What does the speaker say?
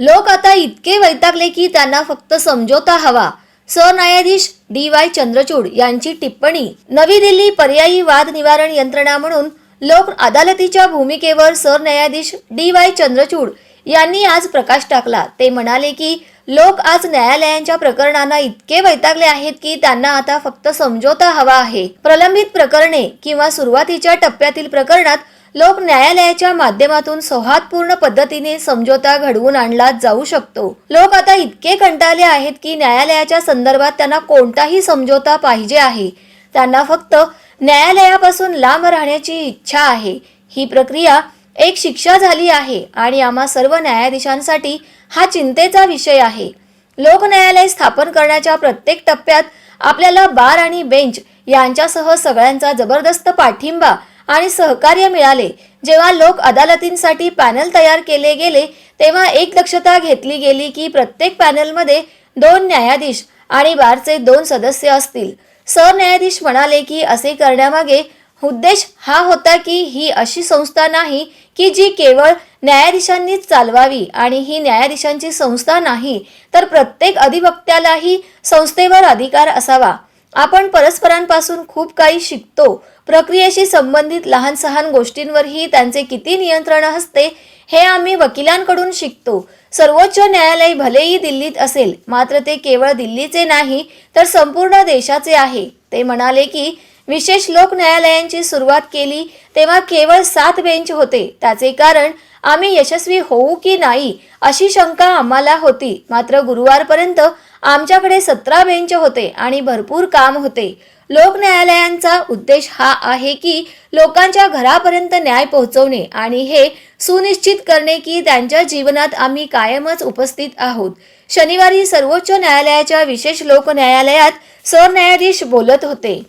लोक आता इतके वैतागले की त्यांना फक्त समझोता हवा. सरन्यायाधीश डी वाय चंद्रचूड यांची टिप्पणी. नवी दिल्ली पर्यायी वाद निवारण यंत्रणा म्हणून लोक अदालतीच्या भूमिकेवर सरन्यायाधीश डी वाय चंद्रचूड यांनी आज प्रकाश टाकला. ते म्हणाले की लोक आज न्यायालयांच्या प्रकरणांना इतके वैतागले आहेत की त्यांना आता फक्त समझोता हवा आहे. प्रलंबित प्रकरणे किंवा सुरुवातीच्या टप्प्यातील प्रकरणात लोक न्यायालयाच्या माध्यमातून सौहार्दपूर्ण पद्धतीने समझोता घडवून आणला जाऊ शकतो. लोक आता इतके कंटाळले आहेत की न्यायालयाच्या संदर्भात त्यांना कोणताही समझोता पाहिजे आहे. त्यांना फक्त न्यायालयापासून लांब राहण्याची इच्छा आहे. ही प्रक्रिया एक शिक्षा झाली आहे आणि आम्हा सर्व न्यायाधीशांसाठी हा चिंतेचा विषय आहे. लोक न्यायालय स्थापन करण्याच्या प्रत्येक टप्प्यात आपल्याला बार आणि बेंच यांच्यासह सगळ्यांचा जबरदस्त पाठिंबा आणि सहकार्य मिळाले. जेव्हा लोक अदालतींसाठी पॅनल तयार केले गेले तेव्हा एक दक्षता घेतली गेली की प्रत्येक पॅनलमध्ये दोन न्यायाधीश आणि बारचे दोन सदस्य असतील. सरन्यायाधीश म्हणाले की असे करण्यामागे उद्देश हा होता की ही अशी संस्था नाही की जी केवळ न्यायाधीशांनीच चालवावी आणि ही न्यायाधीशांची संस्था नाही तर प्रत्येक अधिवक्त्यालाही संस्थेवर अधिकार असावा. आपण परस्परांपासून खूप काही शिकतो. प्रक्रियेशी संबंधित लहान सहान गोष्टींवरही त्यांचे किती नियंत्रण असते हे आम्ही वकिलांकडून शिकतो. सर्वोच्च न्यायालय भलेही दिल्लीत असेल मात्र ते केवळ दिल्लीचे नाही तर संपूर्ण देशाचे आहे. ते म्हणाले की विशेष लोक न्यायालयांची सुरुवात केली तेव्हा केवळ सात बेंच होते. त्याचे कारण आम्ही यशस्वी होऊ की नाही अशी शंका आम्हाला होती. मात्र गुरुवारपर्यंत आमच्याकडे सतरा बेंच होते आणि भरपूर काम होते. लोक न्यायालयांचा उद्देश हा आहे की लोकांच्या घरापर्यंत न्याय पोहोचवणे आणि हे सुनिश्चित करणे की त्यांच्या जीवनात आम्ही कायमच उपस्थित आहोत. शनिवारी सर्वोच्च न्यायालयाच्या विशेष लोक न्यायालयात सरन्यायाधीश बोलत होते.